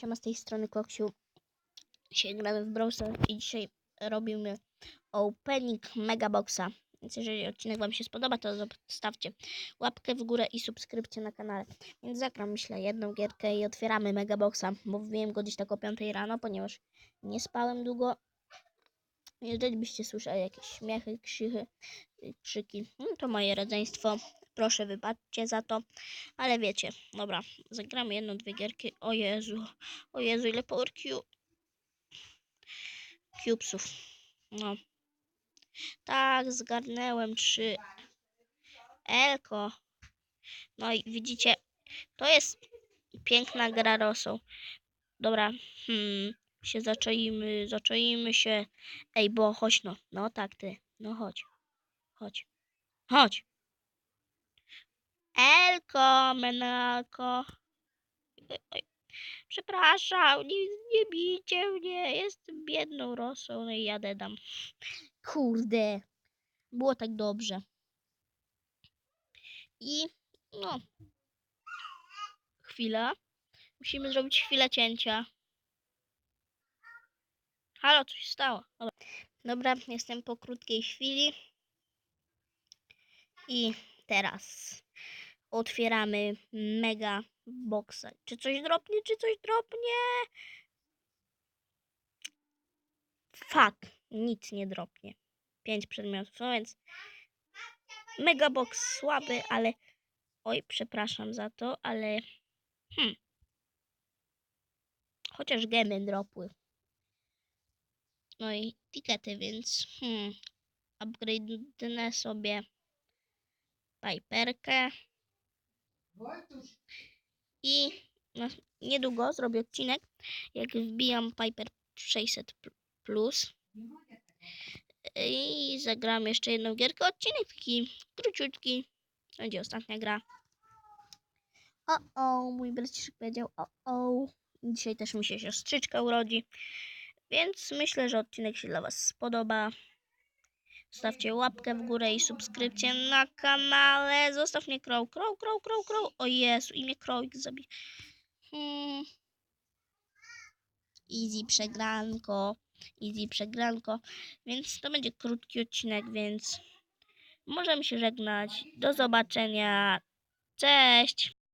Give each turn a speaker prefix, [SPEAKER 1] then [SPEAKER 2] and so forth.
[SPEAKER 1] Siema z tej strony Koksiu. Dzisiaj gramy w Brawl Stars i dzisiaj robimy opening Megaboxa. Więc jeżeli odcinek Wam się spodoba, to zostawcie łapkę w górę i subskrypcję na kanale. Więc zagram, myślę, jedną gierkę i otwieramy Megaboxa, bo wbiłem go gdzieś tak o 5 rano, ponieważ nie spałem długo. Jeżeli byście słyszeli jakieś śmiechy, krzychy, krzyki, no to moje rodzeństwo. Proszę wybaczcie za to, ale wiecie, dobra, zagramy jedną, dwie gierki. O Jezu, o Jezu, ile power Q... Cubesów. No. Tak, zgarnęłem trzy. Elko. No i widzicie, to jest piękna gra rosą. Dobra, hmm, się zaczaimy, zaczaimy się. Ej, bo chodź no, no tak ty, no chodź, chodź, chodź. Elko, menalko. Oj, oj. Przepraszam, nie, nie bijcie mnie, jestem biedną rosą, no i jadę dam. Kurde, było tak dobrze. I no, chwila. Musimy zrobić chwilę cięcia. Halo, coś stało. Dobra, jestem po krótkiej chwili. I teraz otwieramy mega boxa. Czy coś dropnie, czy coś dropnie? Fuck, nic nie dropnie. Pięć przedmiotów, no więc mega box słaby, ale oj, przepraszam za to, ale hmm. Chociaż gemy dropły. No i tikety, więc hmm. Upgrade'nę sobie Piperkę. I no, niedługo zrobię odcinek, jak wbijam Piper 600 pl- plus. I zagram jeszcze jedną gierkę. Odcinek taki króciutki. Będzie ostatnia gra. O, o, mój braciszek powiedział o, o. Dzisiaj też mi się siostrzyczka urodzi. Więc myślę, że odcinek się dla Was spodoba. Zostawcie łapkę w górę i subskrypcję na kanale. Zostaw mnie Crow, Crow, Crow, Crow, Crow. O Jezu, i mnie Crowik zabi. Hmm. Easy przegranko. Easy przegranko. Więc to będzie krótki odcinek, więc możemy się żegnać. Do zobaczenia. Cześć.